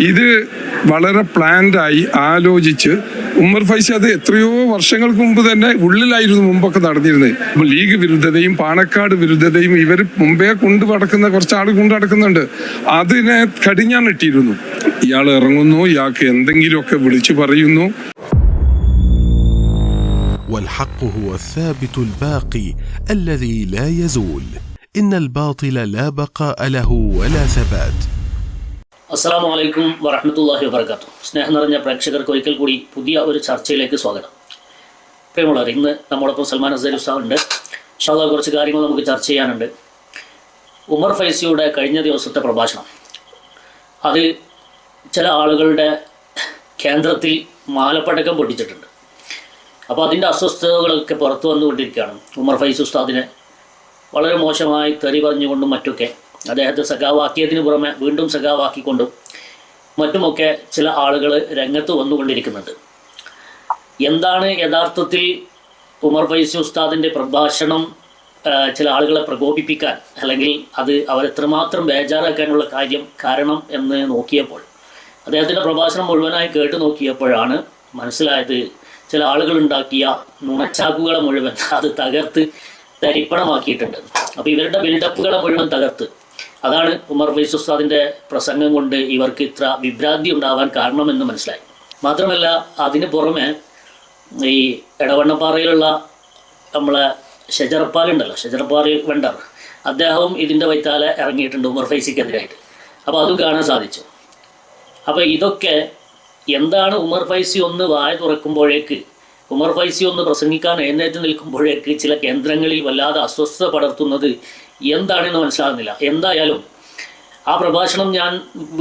ഇത് വളരെ പ്ലാൻഡായി ആലോചിച്ച് ഉമ്മർ ഫൈസി അത് എത്രയോ വർഷങ്ങൾക്ക് മുമ്പ് തന്നെ ഉള്ളിലായിരുന്നു മുമ്പൊക്കെ നടന്നിരുന്നത് ലീഗ് വിരുദ്ധതയും പാണക്കാട് വിരുദ്ധതയും ഇവർ മുമ്പേ കൊണ്ടു നടക്കുന്ന കുറച്ച് ആൾ കൊണ്ടു നടക്കുന്നുണ്ട് അതിനെ കടിഞ്ഞാണിട്ടിരുന്നു ഇയാൾ ഇറങ്ങുന്നു ഇയാൾക്ക് എന്തെങ്കിലുമൊക്കെ വിളിച്ചു പറയുന്നു والحق هو الثابت الباقي الذي لا يزول ان الباطل لا بقاء له ولا ثبات അസ്സാം വലൈക്കും വറഹമത്തല്ലാഹി വബർക്കാത്തു. സ്നേഹം നിറഞ്ഞ പ്രേക്ഷകർക്ക് ഒരിക്കൽ കൂടി പുതിയ ഒരു ചർച്ചയിലേക്ക് സ്വാഗതം. പ്രിയമുള്ളവർ ഇന്ന് നമ്മോടൊപ്പം സൽമാൻ അസൈൽ ഉസ്താവുണ്ട് ഷാദ കുറച്ച് കാര്യങ്ങൾ നമുക്ക് ചർച്ച ചെയ്യാനുണ്ട്. ഉമർ ഫൈസിയുടെ കഴിഞ്ഞ ദിവസത്തെ പ്രഭാഷണം. അത് ചില ആളുകളുടെ കേന്ദ്രത്തിൽ മാലപ്പടക്കം പൊട്ടിച്ചിട്ടുണ്ട്. അപ്പോൾ അതിന്റെ അസ്വസ്ഥതകളൊക്കെ പുറത്തു വന്നുകൊണ്ടിരിക്കുകയാണ് ഉമർ ഫൈസി ഉസ്താദിനെ. വളരെ മോശമായി തെറി പറഞ്ഞുകൊണ്ടും മറ്റൊക്കെ അദ്ദേഹത്തെ സഖാവാക്കിയതിന് പുറമെ വീണ്ടും സഖാവാക്കിക്കൊണ്ടും മറ്റുമൊക്കെ ചില ആളുകൾ രംഗത്ത് വന്നുകൊണ്ടിരിക്കുന്നുണ്ട്. എന്താണ് യഥാർത്ഥത്തിൽ ഉമർ ഫൈസി ഉസ്താദിന്റെ പ്രഭാഷണം ചില ആളുകളെ പ്രകോപിപ്പിക്കാൻ അല്ലെങ്കിൽ അത് അവരെത്രമാത്രം ബേജാറാക്കാനുള്ള കാര്യം കാരണം എന്ന് നോക്കിയപ്പോൾ അദ്ദേഹത്തിന്റെ പ്രഭാഷണം മുഴുവനായി കേട്ടു നോക്കിയപ്പോഴാണ് മനസ്സിലായത് ചില ആളുകൾ ഉണ്ടാക്കിയ നുണച്ചാക്കുകളെ മുഴുവൻ അത് തകർത്ത് തരിപ്പണമാക്കിയിട്ടുണ്ട്. അപ്പോൾ ഇവരുടെ ബിൽഡപ്പുകളെ മുഴുവൻ തകർത്ത് അതാണ് ഉമർ ഫൈസ് ഉസ്താദിന്റെ പ്രസംഗം കൊണ്ട് ഇവർക്ക് ഇത്ര വിഭ്രാന്തി ഉണ്ടാവാൻ കാരണമെന്ന് മനസ്സിലായി. മാത്രമല്ല അതിന് പുറമെ ഈ എടവണ്ണപ്പാറയിലുള്ള നമ്മളെ ഷജറപ്പാൽ ഉണ്ടല്ലോ ഷജറപ്പാൽ വെണ്ടർ അദ്ദേഹവും ഇതിന്റെ വൈത്താലെ ഇറങ്ങിയിട്ടുണ്ട് ഉമർ ഫൈസിക്കെതിരായിട്ട്. അപ്പോൾ അതും കാണാൻ സാധിച്ചു. അപ്പോൾ ഇതൊക്കെ എന്താണ് ഉമർ ഫൈസി ഒന്ന് വായ തുറക്കുമ്പോഴേക്ക് ഉമർ ഫൈസി ഒന്ന് പ്രസംഗിക്കാൻ എഴുന്നേറ്റ് നിൽക്കുമ്പോഴേക്ക് ചില കേന്ദ്രങ്ങളിൽ വല്ലാതെ അസ്വസ്ഥത പടർത്തുന്നത് എന്താണെന്ന് മനസ്സിലാകുന്നില്ല. എന്തായാലും ആ പ്രഭാഷണം ഞാൻ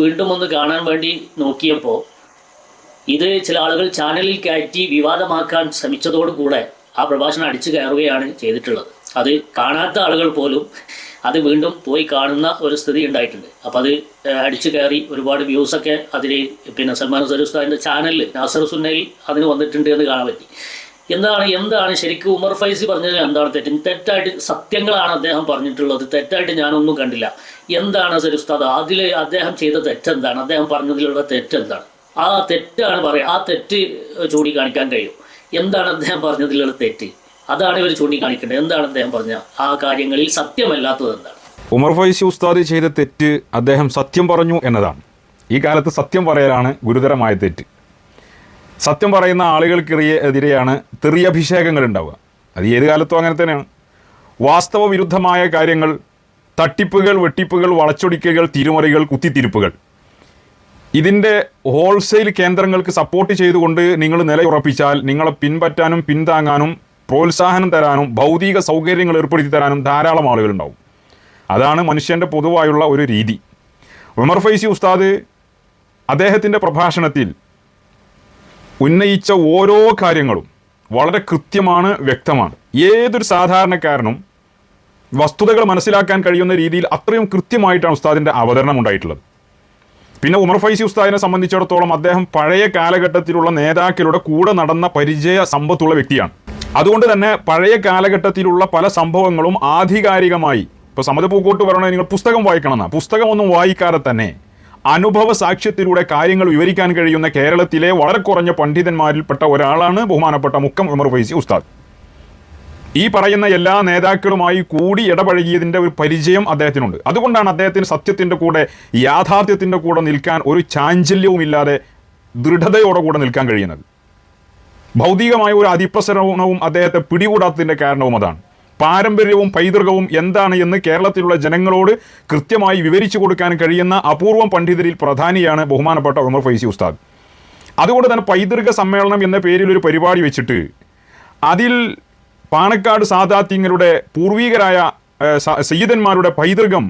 വീണ്ടും ഒന്ന് കാണാൻ വേണ്ടി നോക്കിയപ്പോൾ ഇത് ചില ആളുകൾ ചാനലിൽ കയറ്റി വിവാദമാക്കാൻ ശ്രമിച്ചതോടുകൂടെ ആ പ്രഭാഷണം അടിച്ചു കയറുകയാണ് ചെയ്തിട്ടുള്ളത്. അത് കാണാത്ത ആളുകൾ പോലും അത് വീണ്ടും പോയി കാണുന്ന ഒരു സ്ഥിതി ഉണ്ടായിട്ടുണ്ട്. അപ്പോൾ അത് അടിച്ചു കയറി ഒരുപാട് വ്യൂസൊക്കെ അതിൽ പിന്നെ സൽമാൻ സരൂസ്താന്റെ ചാനലിൽ നാസർ സുന്നയിൽ അതിന് വന്നിട്ടുണ്ട് എന്ന് കാണാൻ പറ്റി. എന്താണ് എന്താണ് ശരിക്കും ഉമർ ഫൈസി പറഞ്ഞത്? എന്താണ് തെറ്റ്? തെറ്റായിട്ട് സത്യങ്ങളാണ് അദ്ദേഹം പറഞ്ഞിട്ടുള്ളത്. തെറ്റായിട്ട് ഞാനൊന്നും കണ്ടില്ല. എന്താണ് സരുസ്താദ് അതിൽ അദ്ദേഹം ചെയ്ത തെറ്റെന്താണ്? അദ്ദേഹം പറഞ്ഞതിലുള്ള തെറ്റെന്താണ്? ആ തെറ്റാണ് പറയുക ആ തെറ്റ് ചൂണ്ടിക്കാണിക്കാൻ കഴിയും. എന്താണ് അദ്ദേഹം പറഞ്ഞതിലുള്ള തെറ്റ്? അതാണ് ഇവർ ചൂണ്ടിക്കാണിക്കേണ്ടത്. എന്താണ് അദ്ദേഹം പറഞ്ഞ ആ കാര്യങ്ങളിൽ സത്യമല്ലാത്തത് എന്താണ്? ഉമർ ഫൈസി ഉസ്താദ് ചെയ്ത തെറ്റ് അദ്ദേഹം സത്യം പറഞ്ഞു എന്നതാണ്. ഈ കാലത്ത് സത്യം പറയലാണ് ഗുരുതരമായ തെറ്റ്. സത്യം പറയുന്ന ആളുകൾക്കെതിരെയാണ് തെറിയഭിഷേകങ്ങൾ ഉണ്ടാവുക. അത് ഏത് കാലത്തും അങ്ങനെ തന്നെയാണ്. വാസ്തവ വിരുദ്ധമായ കാര്യങ്ങൾ തട്ടിപ്പുകൾ വെട്ടിപ്പുകൾ വളച്ചൊടിക്കുകൾ തിരുമറികൾ കുത്തിത്തിരിപ്പുകൾ. ഇതിന്റെ ഹോൾസെയിൽ കേന്ദ്രങ്ങൾക്ക് സപ്പോർട്ട് ചെയ്തുകൊണ്ട് നിങ്ങൾ നിലയുറപ്പിച്ചാൽ നിങ്ങളെ പിൻപറ്റാനും പിന്താങ്ങാനും പ്രോത്സാഹനം തരാനും ഭൗതിക സൗകര്യങ്ങൾ ഏർപ്പെടുത്തി തരാനും ധാരാളം ആളുകളുണ്ടാവും. അതാണ് മനുഷ്യന്റെ പൊതുവായുള്ള ഒരു രീതി. ഉമർ ഫൈസി ഉസ്താദ് അദ്ദേഹത്തിന്റെ പ്രഭാഷണത്തിൽ ഉന്നയിച്ച ഓരോ കാര്യങ്ങളും വളരെ കൃത്യമാണ് വ്യക്തമാണ്. ഏതൊരു സാധാരണക്കാരനും വസ്തുതകൾ മനസ്സിലാക്കാൻ കഴിയുന്ന രീതിയിൽ അത്രയും കൃത്യമായിട്ടാണ് ഉസ്താദിന്റെ അവതരണം ഉണ്ടായിട്ടുള്ളത്. പിന്നെ ഉമർ ഫൈസി ഉസ്താദിനെ സംബന്ധിച്ചിടത്തോളം അദ്ദേഹം പഴയ കാലഘട്ടത്തിലുള്ള നേതാക്കളുടെ കൂടെ നടന്ന പരിചയ സമ്പത്തുള്ള വ്യക്തിയാണ്. അതുകൊണ്ട് തന്നെ പഴയ കാലഘട്ടത്തിലുള്ള പല സംഭവങ്ങളും ആധികാരികമായി ഇപ്പോൾ സമതപ്പൂക്കോട്ട് പറയണത് നിങ്ങൾ പുസ്തകം വായിക്കണം എന്നാ പുസ്തകമൊന്നും വായിക്കാതെ തന്നെ അനുഭവ സാക്ഷ്യത്തിലൂടെ കാര്യങ്ങൾ വിവരിക്കാൻ കഴിയുന്ന കേരളത്തിലെ വളരെ കുറഞ്ഞ പണ്ഡിതന്മാരിൽപ്പെട്ട ഒരാളാണ് ബഹുമാനപ്പെട്ട മുക്കം ഉമർ ഫൈസി ഉസ്താദ്. ഈ പറയുന്ന എല്ലാ നേതാക്കളുമായി കൂടി ഇടപഴകിയതിന്റെ ഒരു പരിചയം അദ്ദേഹത്തിനുണ്ട്. അതുകൊണ്ടാണ് അദ്ദേഹത്തിന് സത്യത്തിന്റെ കൂടെ യാഥാർത്ഥ്യത്തിന്റെ കൂടെ നിൽക്കാൻ ഒരു ചാഞ്ചല്യവും ഇല്ലാതെ ദൃഢതയോടെ കൂടെ നിൽക്കാൻ കഴിയുന്നത്. ഭൗതികമായ ഒരു അതിപ്രസരണവും അദ്ദേഹത്തെ പിടികൂടാത്തതിന്റെ കാരണവും അതാണ്. പാരമ്പര്യവും പൈതൃകവും എന്താണ് എന്ന് കേരളത്തിലുള്ള ജനങ്ങളോട് കൃത്യമായി വിവരിച്ചു കൊടുക്കാൻ കഴിയുന്ന അപൂർവം പണ്ഡിതരിൽ പ്രധാനിയാണ് ബഹുമാനപ്പെട്ട ഉമർ ഫൈസി ഉസ്താദ്. അതുകൊണ്ട് തന്നെ പൈതൃക സമ്മേളനം എന്ന പേരിൽ ഒരു പരിപാടി വെച്ചിട്ട് അതിൽ പാണക്കാട് സാദാത്യങ്ങളുടെ പൂർവീകരായ സയ്യിദന്മാരുടെ പൈതൃകം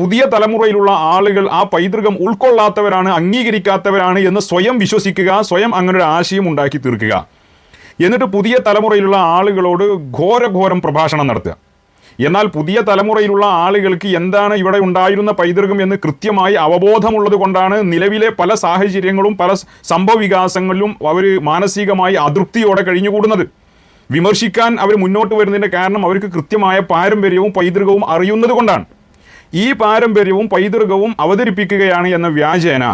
പുതിയ തലമുറയിലുള്ള ആളുകൾ ആ പൈതൃകം ഉൾക്കൊള്ളാത്തവരാണ് അംഗീകരിക്കാത്തവരാണ് എന്ന് സ്വയം വിശ്വസിക്കുക സ്വയം അങ്ങനെ ഒരു ആശയം ഉണ്ടാക്കി തീർക്കുക. എന്നിട്ട് പുതിയ തലമുറയിലുള്ള ആളുകളോട് ഘോരഘോരം പ്രഭാഷണം നടത്തുക. എന്നാൽ പുതിയ തലമുറയിലുള്ള ആളുകൾക്ക് എന്താണ് ഇവിടെ ഉണ്ടായിരുന്ന പൈതൃകം എന്ന് കൃത്യമായി അവബോധമുള്ളത് കൊണ്ടാണ് നിലവിലെ പല സാഹചര്യങ്ങളും പല സംഭവവികാസങ്ങളിലും അവർ മാനസികമായി അതൃപ്തിയോടെ കഴിഞ്ഞുകൂടുന്നത്. വിമർശിക്കാൻ അവർ മുന്നോട്ട് വരുന്നതിന്റെ കാരണം അവർക്ക് കൃത്യമായ പാരമ്പര്യവും പൈതൃകവും അറിയുന്നത് കൊണ്ടാണ്. ഈ പാരമ്പര്യവും പൈതൃകവും അവതരിപ്പിക്കുകയാണ് എന്ന വ്യാജേന.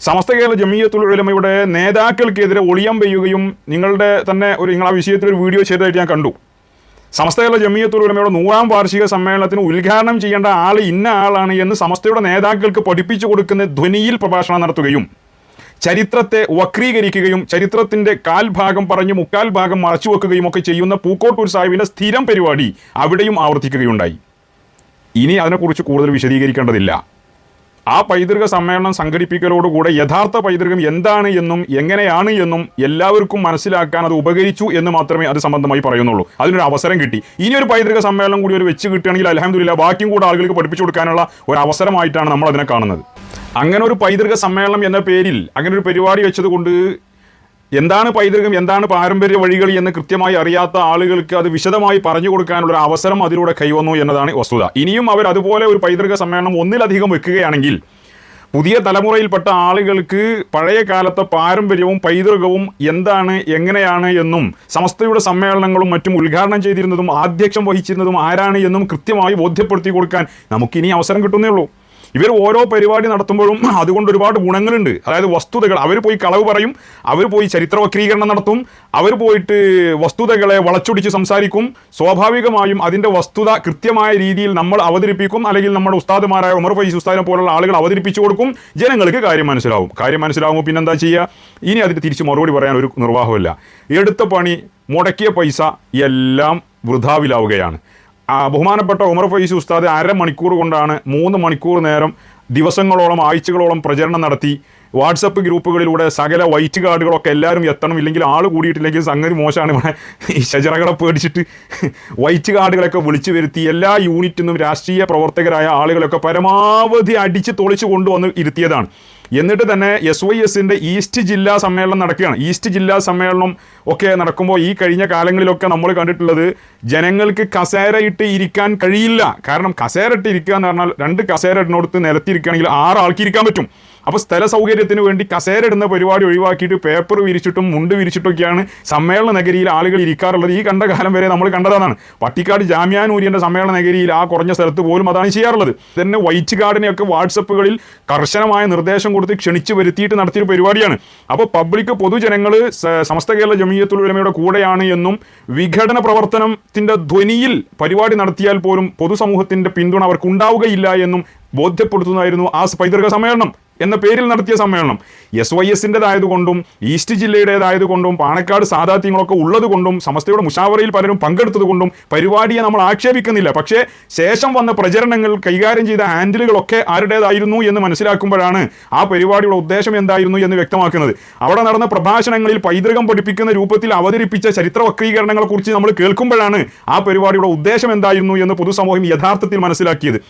സമസ്ത കേരള ജമീയത്തുൽ ഉലമയുടെ നേതാക്കൾക്കെതിരെ ഒളിയം പെയ്യുകയും നിങ്ങളുടെ തന്നെ ഒരു നിങ്ങൾ ആ വിഷയത്തിൽ ഒരു വീഡിയോ ചെയ്തതായിട്ട് ഞാൻ കണ്ടു. സമസ്ത കേരള ജമീയത്തുൽ ഉലമയുടെ നൂറാം വാർഷിക സമ്മേളനത്തിന് ഉദ്ഘാടനം ചെയ്യേണ്ട ആൾ ഇന്ന ആളാണ് എന്ന് സമസ്തയുടെ നേതാക്കൾക്ക് പഠിപ്പിച്ചു കൊടുക്കുന്ന ധ്വനിയിൽ പ്രഭാഷണം നടത്തുകയും ചരിത്രത്തെ വക്രീകരിക്കുകയും ചരിത്രത്തിന്റെ കാൽഭാഗം പറഞ്ഞ് മുക്കാൽ ഭാഗം മറച്ചു വെക്കുകയും ഒക്കെ ചെയ്യുന്ന പൂക്കോട്ടൂർ സാഹിബിന്റെ സ്ഥിരം പരിപാടി അവിടെയും ആവർത്തിക്കുകയുണ്ടായി. ഇനി അതിനെക്കുറിച്ച് കൂടുതൽ വിശദീകരിക്കേണ്ടതില്ല. ആ പൈതൃക സമ്മേളനം സംഘടിപ്പിക്കലോടുകൂടെ യഥാർത്ഥ പൈതൃകം എന്താണ് എന്നും എങ്ങനെയാണ് എന്നും എല്ലാവർക്കും മനസ്സിലാക്കാൻ അത് ഉപകരിച്ചു എന്ന് മാത്രമേ അത് സംബന്ധമായി പറയുന്നുള്ളൂ. അതിനൊരു അവസരം കിട്ടി. ഇനി ഒരു പൈതൃക സമ്മേളനം കൂടി ഒരു വെച്ച് കിട്ടുകയാണെങ്കിൽ അലഹമില്ല ബാക്കിയും കൂടെ ആളുകൾക്ക് പഠിപ്പിച്ചു കൊടുക്കാനുള്ള ഒരു അവസരമായിട്ടാണ് നമ്മൾ അതിനെ കാണുന്നത്. അങ്ങനെ ഒരു പൈതൃക സമ്മേളനം എന്ന പേരിൽ അങ്ങനെ ഒരു പരിപാടി വെച്ചതുകൊണ്ട് എന്താണ് പൈതൃകം എന്താണ് പാരമ്പര്യ വഴികൾ എന്ന് കൃത്യമായി അറിയാത്ത ആളുകൾക്ക് അത് വിശദമായി പറഞ്ഞു കൊടുക്കാനുള്ള ഒരു അവസരം അതിലൂടെ കൈവന്നു എന്നതാണ് വസ്തുത. ഇനിയും അവർ അതുപോലെ ഒരു പൈതൃക സമ്മേളനം ഒന്നിലധികം വെക്കുകയാണെങ്കിൽ പുതിയ തലമുറയിൽപ്പെട്ട ആളുകൾക്ക് പഴയ കാലത്തെ പാരമ്പര്യവും പൈതൃകവും എന്താണ് എങ്ങനെയാണ് എന്നും സമസ്തയുടെ സമ്മേളനങ്ങളും മറ്റും ഉദ്ഘാടനം ചെയ്തിരുന്നതും ആധ്യക്ഷം വഹിച്ചിരുന്നതും ആരാണ് എന്നും കൃത്യമായി ബോധ്യപ്പെടുത്തി കൊടുക്കാൻ നമുക്കിനി അവസരം കിട്ടുന്നേ ഉള്ളൂ. ഇവർ ഓരോ പരിപാടി നടത്തുമ്പോഴും അതുകൊണ്ട് ഒരുപാട് ഗുണങ്ങളുണ്ട്. അതായത് വസ്തുതകൾ. അവർ പോയി കളവ് പറയും അവർ പോയി ചരിത്രവക്രീകരണം നടത്തും അവർ പോയിട്ട് വസ്തുതകളെ വളച്ചൊടിച്ച് സംസാരിക്കും. സ്വാഭാവികമായും അതിന്റെ വസ്തുത കൃത്യമായ രീതിയിൽ നമ്മൾ അവതരിപ്പിക്കും അല്ലെങ്കിൽ നമ്മുടെ ഉസ്താദുമാരായ ഉമർ ഫൈസ് ഉസ്താദിനെ പോലുള്ള ആളുകൾ അവതരിപ്പിച്ചു കൊടുക്കും. ജനങ്ങൾക്ക് കാര്യം മനസ്സിലാവും. കാര്യം മനസ്സിലാവുമ്പോൾ പിന്നെന്താ ചെയ്യുക ഇനി അതിന് തിരിച്ച് മറുപടി പറയാൻ ഒരു നിർവാഹമില്ല എടുത്ത പണി മുടക്കിയ പൈസ എല്ലാം വൃഥാവിലാവുകയാണ്. ബഹുമാനപ്പെട്ട ഉമർ ഫൈസി ഉസ്താദ് അരമണിക്കൂർ കൊണ്ടാണ് മൂന്ന് മണിക്കൂർ നേരം ദിവസങ്ങളോളം ആഴ്ചകളോളം പ്രചരണം നടത്തി. വാട്സപ്പ് ഗ്രൂപ്പുകളിലൂടെ സകല വൈറ്റ് കാർഡുകളൊക്കെ എല്ലാവരും എത്തണം. ഇല്ലെങ്കിൽ ആൾ കൂടിയിട്ടില്ലെങ്കിൽ സംഗതി മോശമാണ്. ഇവിടെ ഈ ശജറകളെ പേടിച്ചിട്ട് വൈറ്റ് കാർഡുകളൊക്കെ വിളിച്ചു വരുത്തി. എല്ലാ യൂണിറ്റിൽ നിന്നും രാഷ്ട്രീയ പ്രവർത്തകരായ ആളുകളൊക്കെ പരമാവധി അടിച്ച് തൊളിച്ചു കൊണ്ടുവന്ന് ഇരുത്തിയതാണ്. എന്നിട്ട് തന്നെ എസ് വൈ എസിന്റെ ഈസ്റ്റ് ജില്ലാ സമ്മേളനം നടക്കുകയാണ്. ഈസ്റ്റ് ജില്ലാ സമ്മേളനം ഒക്കെ നടക്കുമ്പോൾ ഈ കഴിഞ്ഞ കാലങ്ങളിലൊക്കെ നമ്മൾ കണ്ടിട്ടുള്ളത് ജനങ്ങൾക്ക് കസേര ഇട്ട് ഇരിക്കാൻ കഴിയില്ല. കാരണം കസേര ഇട്ട് ഇരിക്കുക എന്ന് പറഞ്ഞാൽ രണ്ട് കസേര ഇടുന്നിടത്ത് നിലത്തിരിക്കുകയാണെങ്കിൽ ആറ് ആൾക്ക് ഇരിക്കാൻ പറ്റും. അപ്പോൾ സ്ഥല സൗകര്യത്തിന് വേണ്ടി കസേര ഇടുന്ന പരിപാടി ഒഴിവാക്കിയിട്ട് പേപ്പർ വിരിച്ചിട്ടും മുണ്ട് വിരിച്ചിട്ടൊക്കെയാണ് സമ്മേളന നഗരിയിൽ ആളുകൾ ഇരിക്കാറുള്ളത്. ഈ കണ്ട കാലം വരെ നമ്മൾ കണ്ടതാണ് പട്ടിക്കാട് ജാമ്യാനൂരിന്റെ സമ്മേളന നഗരിയിൽ ആ കുറഞ്ഞ സ്ഥലത്ത് പോലും അതാണ് ചെയ്യാറുള്ളത്. തന്നെ വൈറ്റ് കാർഡിനെയൊക്കെ വാട്സപ്പുകളിൽ കർശനമായ നിർദ്ദേശം കൊടുത്ത് ക്ഷണിച്ചു വരുത്തിയിട്ട് നടത്തിയൊരു പരിപാടിയാണ്. അപ്പോൾ പബ്ലിക് പൊതുജനങ്ങൾ സമസ്ത കേരള ജമീയത്തുൽ ഉലമയുടെ കൂടെയാണ് എന്നും വിഘടന പ്രവർത്തനത്തിന്റെ ധ്വനിയിൽ പരിപാടി നടത്തിയാൽ പോലും പൊതുസമൂഹത്തിന്റെ പിന്തുണ അവർക്ക് ഉണ്ടാവുകയില്ല എന്നും ബോധ്യപ്പെടുത്തുന്നതായിരുന്നു ആ പൈതൃക സമ്മേളനം. എന്ന പേരിൽ നടത്തിയ സമ്മേളനം. എസ് വൈ എസിന്റെതായതുകൊണ്ടും ഈസ്റ്റ് ജില്ലയുടേതായതുകൊണ്ടും പാണക്കാട് സാധാത്യങ്ങളൊക്കെ ഉള്ളതുകൊണ്ടും സമസ്തയുടെ മുഷാവറയിൽ പലരും പങ്കെടുത്തതുകൊണ്ടും പരിപാടിയെ നമ്മൾ ആക്ഷേപിക്കുന്നില്ല. പക്ഷേ ശേഷം വന്ന പ്രചരണങ്ങൾ കൈകാര്യം ചെയ്ത ഹാൻഡിലുകളൊക്കെ ആരുടേതായിരുന്നു എന്ന് മനസ്സിലാക്കുമ്പോഴാണ് ആ പരിപാടിയുടെ ഉദ്ദേശം എന്തായിരുന്നു എന്ന് വ്യക്തമാക്കുന്നത്. അവിടെ നടന്ന പ്രഭാഷണങ്ങളിൽ പൈതൃകം പഠിപ്പിക്കുന്ന രൂപത്തിൽ അവതരിപ്പിച്ച ചരിത്ര വക്രീകരണങ്ങളെക്കുറിച്ച് നമ്മൾ കേൾക്കുമ്പോഴാണ് ആ പരിപാടിയുടെ ഉദ്ദേശം എന്തായിരുന്നു എന്ന് പൊതുസമൂഹം യഥാർത്ഥത്തിൽ മനസ്സിലാക്കിയത്.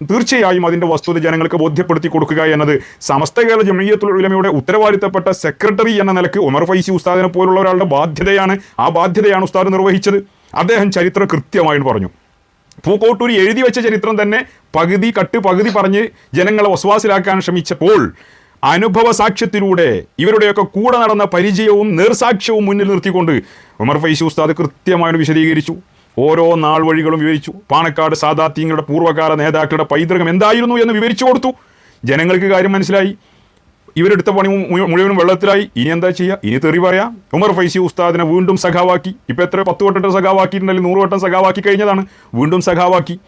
തീർച്ചയായും അതിന്റെ വസ്തുത ജനങ്ങൾക്ക് ബോധ്യപ്പെടുത്തി കൊടുക്കുക എന്നത് സമസ്ത കേരള ജമീയത്തുൽ ഉലമയുടെ ഉത്തരവാദിത്തപ്പെട്ട സെക്രട്ടറി എന്ന നിലയ്ക്ക് ഉമർ ഫൈസി ഉസ്താദിനെ പോലുള്ള ഒരാളുടെ ബാധ്യതയാണ്. ആ ബാധ്യതയാണ് ഉസ്താദ് നിർവഹിച്ചത്. അദ്ദേഹം ചരിത്രം കൃത്യമായിട്ട് പറഞ്ഞു. പൂക്കോട്ടൂർ എഴുതി വെച്ച ചരിത്രം തന്നെ പകുതി കട്ട് പകുതി പറഞ്ഞ് ജനങ്ങളെ വസ്വാസിലാക്കാൻ ശ്രമിച്ചപ്പോൾ അനുഭവ സാക്ഷ്യത്തിലൂടെ ഇവരുടെയൊക്കെ കൂടെ നടന്ന പരിചയവും നേർസാക്ഷ്യവും മുന്നിൽ നിർത്തിക്കൊണ്ട് ഉമർ ഫൈസി ഉസ്താദ് കൃത്യമായിട്ട് വിശദീകരിച്ചു. ഓരോ നാൾ വഴികളും വിവരിച്ചു. പാണക്കാട് സാദാത്യങ്ങളുടെ പൂർവകാല നേതാക്കളുടെ പൈതൃകം എന്തായിരുന്നു എന്ന് വിവരിച്ചു കൊടുത്തു. ജനങ്ങൾക്ക് കാര്യം മനസ്സിലായി. ഇവരെടുത്ത പണി മുഴുവനും വെള്ളത്തിലായി. ഇനി എന്താ ചെയ്യുക ഇനി തെറി പറയാം? ഉമർ ഫൈസി ഉസ്താദിനെ വീണ്ടും സഖാവാക്കി. ഇപ്പം എത്ര പത്ത് വട്ടം സഖാവാക്കിയിട്ടുണ്ടെങ്കിൽ നൂറ് വട്ടം സഖാവാക്കി കഴിഞ്ഞതാണ്. വീണ്ടും സഖാവാക്കി.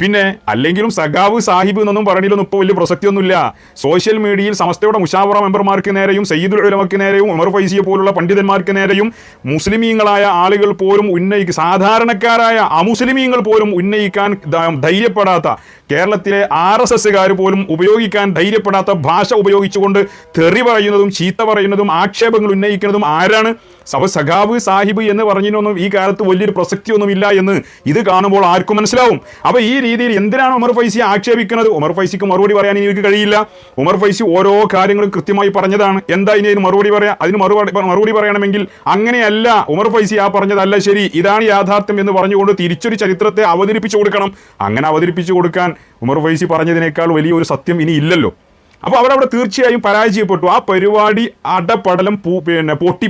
പിന്നെ അല്ലെങ്കിലും സഖാവ് സാഹിബ് എന്നൊന്നും പറഞ്ഞതിലൊന്നും ഇപ്പോൾ വലിയ പ്രസക്തിയൊന്നുമില്ല. സോഷ്യൽ മീഡിയയിൽ സമസ്തയുടെ മുഷാവറ മെമ്പർമാർക്ക് നേരെയും സയ്യിദുൽ ഉലമക്ക് നേരെയും ഉമർ ഫൈസിയെ പോലുള്ള പണ്ഡിതന്മാർക്ക് നേരെയും മുസ്ലിമീങ്ങളായ ആളുകൾ പോലും ഉന്നയിക്കും സാധാരണക്കാരായ അമുസ്ലിമീങ്ങൾ പോലും ഉന്നയിക്കാൻ ധൈര്യപ്പെടാത്ത കേരളത്തിലെ ആർ എസ് എസ്സുകാർ പോലും ഉപയോഗിക്കാൻ ധൈര്യപ്പെടാത്ത ഭാഷ ഉപയോഗിച്ചുകൊണ്ട് തെറി പറയുന്നതും ചീത്ത പറയുന്നതും ആക്ഷേപങ്ങൾ ഉന്നയിക്കുന്നതും ആരാണ്? സഭ സഖാബ് സാഹിബ് എന്ന് പറഞ്ഞതിനൊന്നും ഈ കാലത്ത് വലിയൊരു പ്രസക്തിയൊന്നും ഇല്ല എന്ന് ഇത് കാണുമ്പോൾ ആർക്കും മനസ്സിലാവും. അപ്പൊ ഈ രീതിയിൽ എന്തിനാണ് ഉമർ ഫൈസി ആക്ഷേപിക്കുന്നത്? ഉമർ ഫൈസിക്ക് മറുപടി പറയാൻ എനിക്ക് കഴിയില്ല. ഉമർ ഫൈസി ഓരോ കാര്യങ്ങളും കൃത്യമായി പറഞ്ഞതാണ്. എന്താ ഇനി അതിന് മറുപടി പറയാം? അതിന് മറുപടി മറുപടി പറയണമെങ്കിൽ അങ്ങനെയല്ല. ഉമർ ഫൈസി ആ പറഞ്ഞതല്ല ശരി. ഇതാണ് യാഥാർത്ഥ്യം എന്ന് പറഞ്ഞുകൊണ്ട് തിരിച്ചൊരു ചരിത്രത്തെ അവതരിപ്പിച്ചു കൊടുക്കണം. അങ്ങനെ അവതരിപ്പിച്ചു കൊടുക്കാൻ ഉമർ ഫൈസി പറഞ്ഞതിനേക്കാൾ വലിയൊരു സത്യം ഇനി ഇല്ലല്ലോ. അപ്പോൾ അവരവിടെ തീർച്ചയായും പരാജയപ്പെട്ടു. ആ പരിപാടി അടപടലം പൂ പിന്നെ പൊട്ടി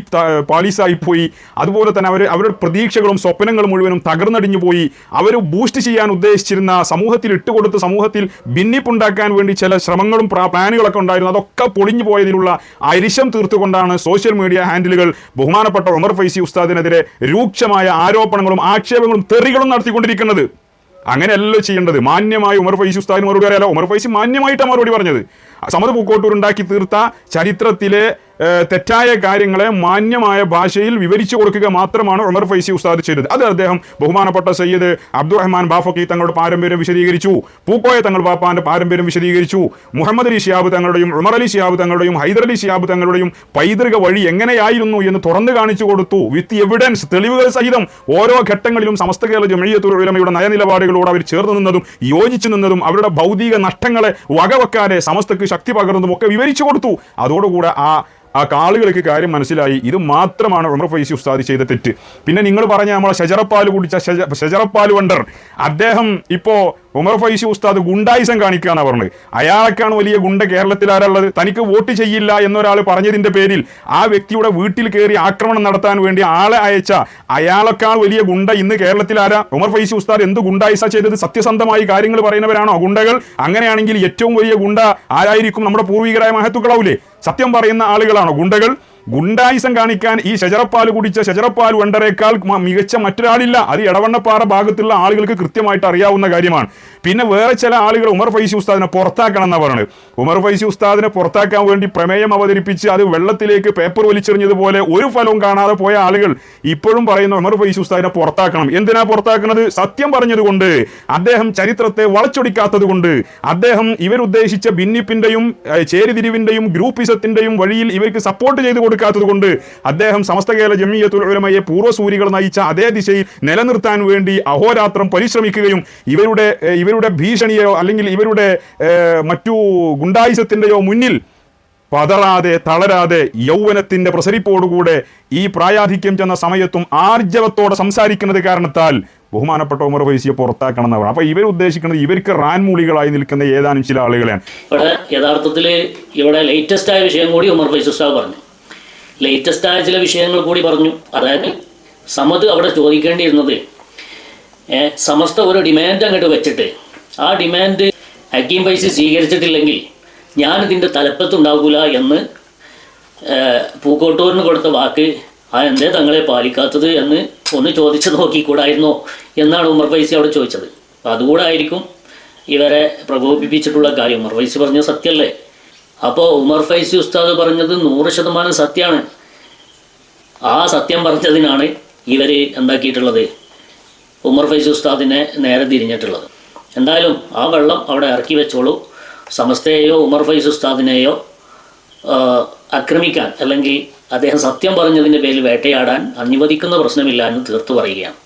പാളീസായി പോയി. അതുപോലെ തന്നെ അവർ അവരുടെ പ്രതീക്ഷകളും സ്വപ്നങ്ങളും മുഴുവനും തകർന്നടിഞ്ഞു പോയി. അവർ ബൂസ്റ്റ് ചെയ്യാൻ ഉദ്ദേശിച്ചിരുന്ന സമൂഹത്തിൽ ഇട്ടുകൊടുത്ത് സമൂഹത്തിൽ ഭിന്നിപ്പുണ്ടാക്കാൻ വേണ്ടി ചില ശ്രമങ്ങളും പ്ലാനുകളൊക്കെ ഉണ്ടായിരുന്നു. അതൊക്കെ പൊളിഞ്ഞു പോയതിനുള്ള അരിശം തീർത്തുകൊണ്ടാണ് സോഷ്യൽ മീഡിയ ഹാൻഡിലുകൾ ബഹുമാനപ്പെട്ട ഉമർ ഫൈസി ഉസ്താദിനെതിരെ രൂക്ഷമായ ആരോപണങ്ങളും ആക്ഷേപങ്ങളും തെറികളും നടത്തിക്കൊണ്ടിരിക്കുന്നത്. അങ്ങനെയല്ലോ ചെയ്യേണ്ടത്. മാന്യമായി ഉമർ ഫൈസി ഉസ്താദിന് മറുപടി അറിയാലോ? ഉമർ ഫൈസി മാന്യമായിട്ടാണ് മറുപടി പറഞ്ഞത്. സമത് പൂക്കോട്ടൂർ ഉണ്ടാക്കി തീർത്ത ചരിത്രത്തിലെ തെറ്റായ കാര്യങ്ങളെ മാന്യമായ ഭാഷയിൽ വിവരിച്ചു കൊടുക്കുക മാത്രമാണ് ഉമർ ഫൈസി ഉസ്താദ് ചെയ്തത്. അത് അദ്ദേഹം ബഹുമാനപ്പെട്ട സയ്യിദ് അബ്ദുറഹ്മാൻ ബാഫക്കി തങ്ങളുടെ പാരമ്പര്യം വിശദീകരിച്ചു. പൂക്കോയ തങ്ങൾ ബാപ്പാന്റെ പാരമ്പര്യം വിശദീകരിച്ചു. മുഹമ്മദ് അലി ഷിയാബ് തങ്ങളുടെയും ഉമർ അലി ഷിയാബ് തങ്ങളുടെയും ഹൈദർ അലി ഷിയാബ് തങ്ങളുടെയും പൈതൃക വഴി എങ്ങനെയായിരുന്നു എന്ന് തുറന്നു കാണിച്ചു കൊടുത്തു. വിത്ത് എവിഡൻസ് തെളിവുകൾ സഹിതം ഓരോ ഘട്ടങ്ങളിലും സമസ്ത കേരള ജമീയത്തുൽ ഉലമയുടെ നയനിലപാടുകളോട് അവർ ചേർന്ന് നിന്നതും യോജിച്ചു നിന്നതും അവരുടെ ഭൗതിക നഷ്ടങ്ങളെ വകവെക്കാതെ സമസ്തക്ക് ശക്തി പകർന്നതും ഒക്കെ വിവരിച്ചു കൊടുത്തു. അതോടുകൂടെ ആ ആ കാളുകൾക്ക് കാര്യം മനസ്സിലായി. ഇത് മാത്രമാണ് ഉമർ ഫൈസി ഉസ്താദ് ചെയ്ത തെറ്റ്. പിന്നെ നിങ്ങൾ പറഞ്ഞ നമ്മളെ ഷജറപ്പാൽ കുടിച്ച ഷജ- ഷജറപ്പാൽ വണ്ടർ. അദ്ദേഹം ഇപ്പോൾ ഉമർ ഫൈസി ഉസ്താദ് ഗുണ്ടായിസം കാണിക്കുകയാണ് പറഞ്ഞത്. അയാളൊക്കെയാണ് വലിയ ഗുണ്ട കേരളത്തിൽ ആരുള്ളത് തനിക്ക് വോട്ട് ചെയ്യില്ല എന്നൊരാൾ പറഞ്ഞതിന്റെ പേരിൽ ആ വ്യക്തിയുടെ വീട്ടിൽ കയറി ആക്രമണം നടത്താൻ വേണ്ടി ആളെ അയച്ച അയാളെക്കാൾ വലിയ ഗുണ്ട. ഇന്ന് കേരളത്തിൽ ആരാ ഉമർ ഫൈസി ഉസ്താദ് എന്ത് ഗുണ്ടായിസ ചെയ്തത്? സത്യസന്ധമായി കാര്യങ്ങൾ പറയുന്നവരാണോ ഗുണ്ടകൾ? അങ്ങനെയാണെങ്കിൽ ഏറ്റവും വലിയ ഗുണ്ട ആരായിരിക്കും നമ്മുടെ പൂർവികരായ മഹത്തുക്കളാവൂലേ? സത്യം പറയുന്ന ആളുകളാണോ ഗുണ്ടകൾ? ഗുണ്ടായിസം കാണിക്കാൻ ഈ ഷജറപ്പാൽ കുടിച്ച ഷജറപ്പാൽ വണ്ടറേക്കാൾ മികച്ച മറ്റൊരാളില്ല. അത് എടവണ്ണപ്പാറ ഭാഗത്തുള്ള ആളുകൾക്ക് കൃത്യമായിട്ട് അറിയാവുന്ന കാര്യമാണ്. പിന്നെ വേറെ ചില ആളുകൾ ഉമർ ഫൈസി ഉസ്താദിനെ പുറത്താക്കണം എന്നാണ് പറയുന്നത് ഉമർ ഫൈസി ഉസ്താദിനെ പുറത്താക്കാൻ വേണ്ടി പ്രമേയം അവതരിപ്പിച്ച് അത് വെള്ളത്തിലേക്ക് പേപ്പർ വലിച്ചെറിഞ്ഞതുപോലെ ഒരു ഫലവും കാണാതെ പോയ ആളുകൾ ഇപ്പോഴും പറയുന്ന ഉമർ ഫൈസി ഉസ്താദിനെ പുറത്താക്കണം. എന്തിനാ പുറത്താക്കുന്നത് സത്യം പറഞ്ഞതുകൊണ്ട് അദ്ദേഹം ചരിത്രത്തെ വളച്ചൊടിക്കാത്തത് കൊണ്ട് അദ്ദേഹം ഇവരുദ്ദേശിച്ച ഭിന്നിപ്പിന്റെയും ചേരിതിരിവിന്റെയും ഗ്രൂപ്പിസത്തിന്റെയും വഴിയിൽ ഇവർക്ക് സപ്പോർട്ട് ചെയ്ത് കൊടുക്കാത്തത് കൊണ്ട് അദ്ദേഹം സമസ്ത കേരള ജമിയത്തുൽ ഉലമയെ പൂർവസൂരികൾ നയിച്ച അതേ ദിശയിൽ നിലനിർത്താൻ വേണ്ടി അഹോരാത്രം പരിശ്രമിക്കുകയും ഇവരുടെ ഇവരുടെ ഭീഷണിയോ അല്ലെങ്കിൽ ഇവരുടെ മറ്റു ഗുണ്ടായുസത്തിന്റെയോ മുന്നിൽ പതറാതെ തളരാതെ യൗവനത്തിന്റെ പ്രസരിപ്പോടുകൂടെ ഈ പ്രായാധിക്യം ചെന്ന സമയത്തും ആർജവത്തോടെ സംസാരിക്കുന്നത് കാരണത്താൽ ബഹുമാനപ്പെട്ട ഉമർ ഫൈസിയെ പുറത്താക്കണം എന്നാണ് അപ്പൊ ഇവർ ഉദ്ദേശിക്കുന്നത് ഇവർക്ക് റാൻമൂളികളായി നിൽക്കുന്ന ഏതാനും ചില ആളുകളെയാണ്. ഇവിടെ യഥാർത്ഥത്തിൽ ഇവിടെ ലേറ്റസ്റ്റ് ആയ വിഷയം കൂടി ഉമർ ഫൈസി സാഹ് പറഞ്ഞു. ലേറ്റസ്റ്റ് ആയ ചില വിഷയങ്ങൾ കൂടി പറഞ്ഞു. അതായത് സമത് അവിടെ ചോദിക്കേണ്ടിയിരുന്നത് സമസ്ത ഒരു ഡിമാൻഡ് അങ്ങോട്ട് വെച്ചിട്ട് ആ ഡിമാൻഡ് ഹക്കീം പൈസ സ്വീകരിച്ചിട്ടില്ലെങ്കിൽ ഞാൻ ഇതിന്റെ തലപ്പത്തുണ്ടാകൂല എന്ന് പൂക്കോട്ടൂരിന് കൊടുത്ത വാക്ക് ആ എന്തേ തങ്ങളെ പാലിക്കാത്തത് എന്ന് ഒന്ന് ചോദിച്ചു നോക്കിക്കൂടായിരുന്നോ എന്നാണ് ഉമർ ഫൈസി അവിടെ ചോദിച്ചത്. അപ്പം അതുകൂടെ ഇവരെ പ്രകോപിപ്പിച്ചിട്ടുള്ള കാര്യം. ഉമർ ഫൈസി പറഞ്ഞ സത്യമല്ലേ? അപ്പോൾ ഉമർ ഫൈസി ഉസ്താദ് പറഞ്ഞത് നൂറ് ശതമാനം സത്യമാണ്. ആ സത്യം പറഞ്ഞതിനാണ് ഇവർ എന്താക്കിയിട്ടുള്ളത്? ഉമർ ഫൈസി ഉസ്താദിനെ നേരെ തിരിഞ്ഞിട്ടുള്ളത്. എന്തായാലും ആ വെള്ളം അവിടെ ഇറക്കി വെച്ചോളൂ. സമസ്തയെയോ ഉമർ ഫൈസ് ഉസ്താദിനെയോ ആക്രമിക്കാൻ അല്ലെങ്കിൽ അദ്ദേഹം സത്യം പറഞ്ഞതിന്റെ പേരിൽ വേട്ടയാടാൻ അനുവദിക്കുന്ന പ്രശ്നമില്ല എന്ന് തീർത്തു പറയുകയാണ്.